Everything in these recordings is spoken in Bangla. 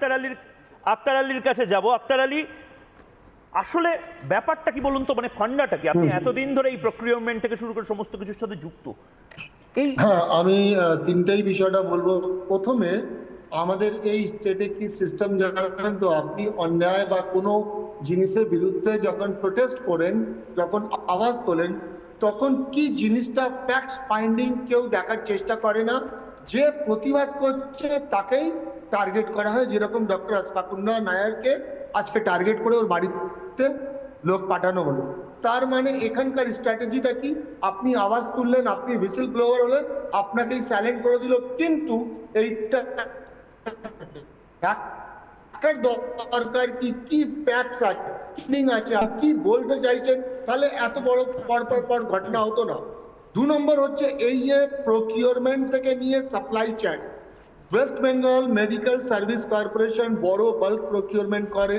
আক্তার আলীর আক্তার আলীর কাছে যাব। আক্তার আলী আসলে ব্যাপারটা কি বলুন তো? মানে ফান্ডাটা কি? আপনি এতদিন ধরে এই প্রক্রিয়মেন্ট থেকে শুরু করে সমস্ত কিছুর সাথে যুক্ত। এই হ্যাঁ আমি তিনটেই বিষয়টা বলব। প্রথমে আমাদের এই স্টেটে কি সিস্টেম জানেন তো? আপনি অন্যায় বা কোনো জিনিসের বিরুদ্ধে যখন প্রোটেস্ট করেন যখন আওয়াজ তোলেন তখন কি জিনিসটা ফ্যাক্ট ফাইন্ডিং কেউ দেখার চেষ্টা করে না? যে প্রতিবাদ করছে তাকেই টার্গেট করা হয়, যেরকম ডক্টর আসফাকুন্না নায়ারকে আজকে টার্গেট করে ওর বাড়িতে লোক পাঠানো হলো। তার মানে এখানকার স্ট্র্যাটেজিটা কি? আপনি আওয়াজ তুললেন, আপনি হুইসেল ব্লোয়ার হলেন আপনাকেই সাইলেন্ট করে দিল, কিন্তু এইটা দেখার দরকার কি? কি ফ্যাক্টস আছে meaning আছে কি বলতে চাইছেন? তাহলে এত বড় পর পর পর ঘটনা হতো না। দু নম্বর হচ্ছে এই যে প্রকিউরমেন্ট থেকে নিয়ে supply chain West Bengal medical service corporation বড় বাল্ক প্রকিউরমেন্ট করে।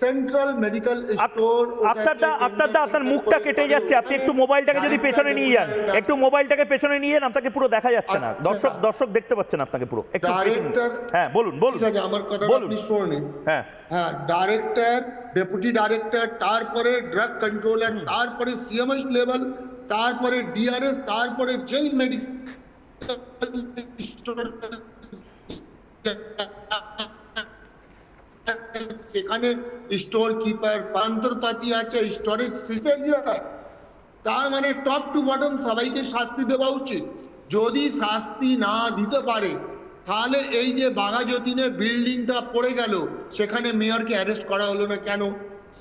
সেন্ট্রাল মেডিকেল স্টোর আপনারটা আপনারটা আপনার মুখটা কেটে যাচ্ছে। আপনি একটু মোবাইলটাকে যদি পেছনে নিয়ে যান। একটু মোবাইলটাকে পেছনে নিয়ে যান আপনাকে পুরো দেখা যাচ্ছে না। আচ্ছা। দর্শক দর্শক দেখতে পাচ্ছেন আপনাকে পুরো। একটু হ্যাঁ বলুন বলুন। ঠিক আছে আমার কথা বলুন। আপনি শোনেন হ্যাঁ। হ্যাঁ ডাইরেক্টর ডেপুটি ডাইরেক্টর তারপরে ড্রাগ কন্ট্রোল কন্ট্রোলার তারপরে সিএমএস লেভেল তারপরে ডিআরএস তারপরে যেই মেডিকেল সেখানে স্টোর কিপার পান্তরপাতি আছে স্টোরেজ সিস্টেম তার মানে টপ টু বটম সবাইকে শাস্তি দেওয়া উচিত। যদি শাস্তি না দিতে পারে, তাহলে এই যে বাঘাযতীনে বিল্ডিংটা পড়ে গেল, সেখানে মেয়রকে অ্যারেস্ট করা হলো না কেন?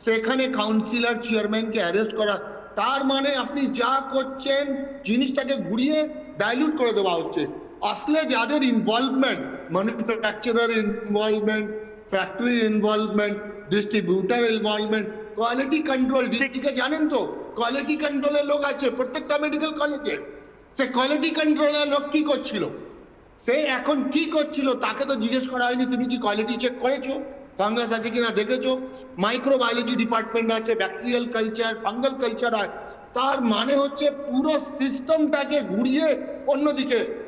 সেখানে কাউন্সিলর চেয়ারম্যানকে অ্যারেস্ট করা, তার মানে আপনি যা করছেন, জিনিসটাকে ঘুরিয়ে ডাইলুট করে দেওয়া হচ্ছে। আসলে যাদের involvement manufacturer involvement factory involvement distributor involvement quality control ডিস্ট্রিক্টে জানেন তো কোয়ালিটি কন্ট্রোলের লোক আছে প্রত্যেকটা মেডিকেল কলেজে সে কোয়ালিটি কন্ট্রোলের লোক কি করছিল? সে এখন কি করছিল? তাকে তো জিজ্ঞেস করা হয়নি তুমি কি কোয়ালিটি চেক করেছ? ফাঙ্গাস আছে কিনা দেখেছ? মাইক্রোবায়োলজি ডিপার্টমেন্ট আছে ব্যাকটেরিয়াল কালচার ফাঙ্গাল কালচার হয় তার মানে হচ্ছে পুরো সিস্টেমটাকে ঘুরিয়ে অন্যদিকে